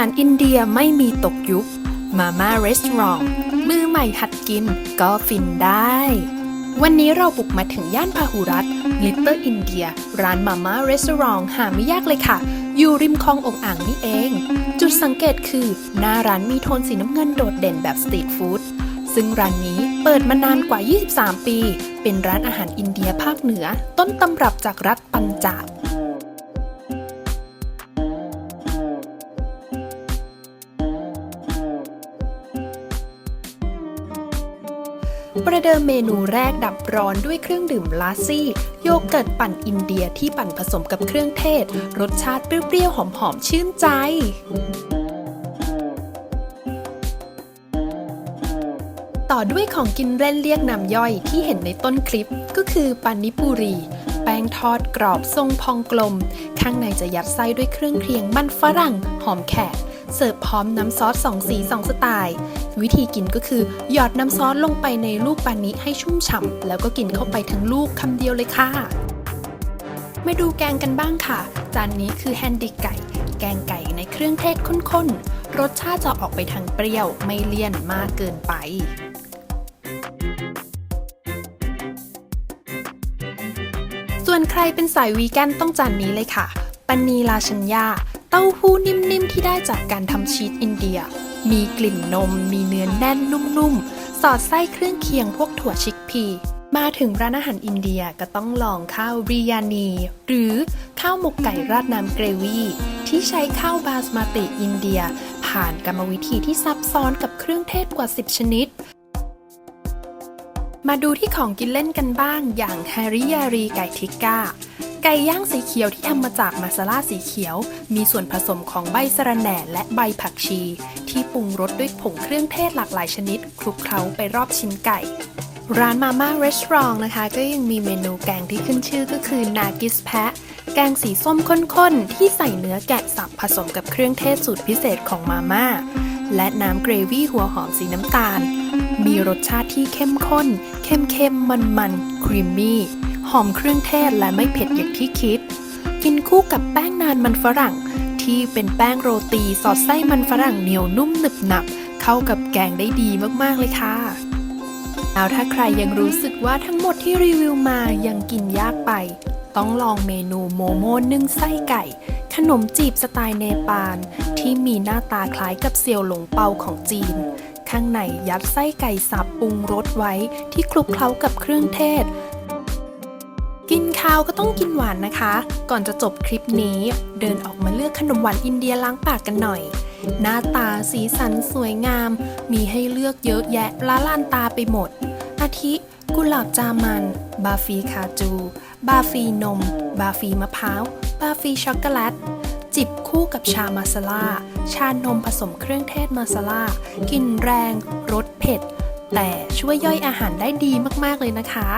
ารอินเดียไม่มีตกยุค มาม่ารีสอร์ทมือใหม่หัดกินก็ฟินได้ วันนี้เราบุกมาถึงย่านพาหุรัตลิตเติ้ลอินเดีย ร้านมาม่ารีสอร์ทหาไม่ยากเลยค่ะ อยู่ริมคลององอ่างนี่เอง จุดสังเกตคือ หน้าร้านมีโทนสีน้ำเงินโดดเด่นแบบสตรีทฟู้ดซึ่งร้านนี้เปิดมานานกว่า 23 ปี เป็นร้านอาหารอินเดียภาคเหนือ ต้นตำรับจากรัฐปัญจาบ ประเดิมเมนูแรกดับร้อนด้วยเครื่องดื่มลาซี่ โยเกิร์ตปั่นอินเดียที่ปั่นผสมกับเครื่องเทศ รสชาติเปรี้ยวๆ หอมๆ ชื่นใจต่อด้วยของกินเล่นเรียกน้ำย่อยที่เห็นในต้นคลิปก็คือปันนิปุรี แป้งทอดกรอบทรงพองกลม ข้างในจะยัดไส้ด้วยเครื่องเคียงมันฝรั่ง หอมแขก เสิร์ฟพร้อมน้ำซอสสองสีสองสไตล์ วิธีกินก็คือ หยอดน้ำซอสลงไปในลูกปานิให้ชุ่มฉ่ำแล้วก็กินเข้าไปทั้งลูกคำเดียวเลยค่ะ มาดูแกงกันบ้างค่ะ จานนี้คือแฮนดิไก่ แกงไก่ในเครื่องเทศข้นๆ รสชาติจะออกไปทางเปรี้ยวไม่เลี่ยนมากเกินไปส่วนใครเป็นสายวีแกนต้องจานนี้เลยค่ะ ปันนีลาชัญญา เต้าหู้นิ่มๆ ที่ได้จากการทำชีสอินเดีย มีกลิ่นนม มีเนื้อแน่นนุ่มๆ สอดไส้เครื่องเคียงพวกถั่วชิกพี มาถึงร้านอาหารอินเดียก็ต้องลองข้าวริยานี หรือข้าวหมกไก่ราดน้ำเกรวีที่ใช้ข้าวบาสมาติอินเดีย ผ่านกรรมวิธีที่ซับซ้อนกับเครื่องเทศกว่า 10 ชนิด มาดูที่ของกินเล่นกันบ้างอย่างแฮริยารีไก่ทิกก้า ไก่ย่างสีเขียวที่ทำมาจากมาซาล่าสีเขียว มีส่วนผสมของใบสะระแหน่และใบผักชี ที่ปรุงรสด้วยผงเครื่องเทศหลากหลายชนิด คลุกเคล้าไปรอบชิ้นไก่ ร้านมาม่ารีสอร์ทนะคะ ก็ยังมีเมนูแกงที่ขึ้นชื่อก็คือนากิสแพะ แกงสีส้มข้นๆ ที่ใส่เนื้อแกะสับผสมกับเครื่องเทศสูตรพิเศษของมาม่าและน้ำเกรวี่หัวหอมสีน้ำตาล มีรสชาติที่เข้มข้น เข้มเข้มมันมันครีมมี่ หอมเครื่องเทศและไม่เผ็ดอย่างที่คิด กินคู่กับแป้งนานมันฝรั่ง ที่เป็นแป้งโรตีสอดไส้มันฝรั่งเหนียวนุ่มหนึบหนับ เข้ากับแกงได้ดีมากๆเลยค่ะแล้วถ้าใครยังรู้สึกว่าทั้งหมดที่รีวิวมายังกินยากไป ต้องลองเมนูโมโม่นึ่งไส้ไก่ ขนมจีบสไตล์เนปาลที่มีหน้าตาคล้ายกับเซียวหลงเปาของจีน ข้างในยัดไส้ไก่สับปรุงรสไว้ที่คลุกเคล้ากับเครื่องเทศาวก็ต้องกินหวานนะคะ ก่อนจะจบคลิปนี้ เดินออกมาเลือกขนมหวานอินเดียล้างปากกันหน่อย หน้าตาสีสันสวยงาม มีให้เลือกเยอะแยะละลานตาไปหมด อาทิ กุหลาบจามัน บาฟีคาจู บาฟีนม บาฟีมะพร้าว บาฟีช็อกโกแลตจิบคู่กับชามาซาลาชานมผสมเครื่องเทศมาซาลากลิ่นแรง รสเผ็ด แต่ช่วยย่อยอาหารได้ดีมาก ๆ เลยนะคะ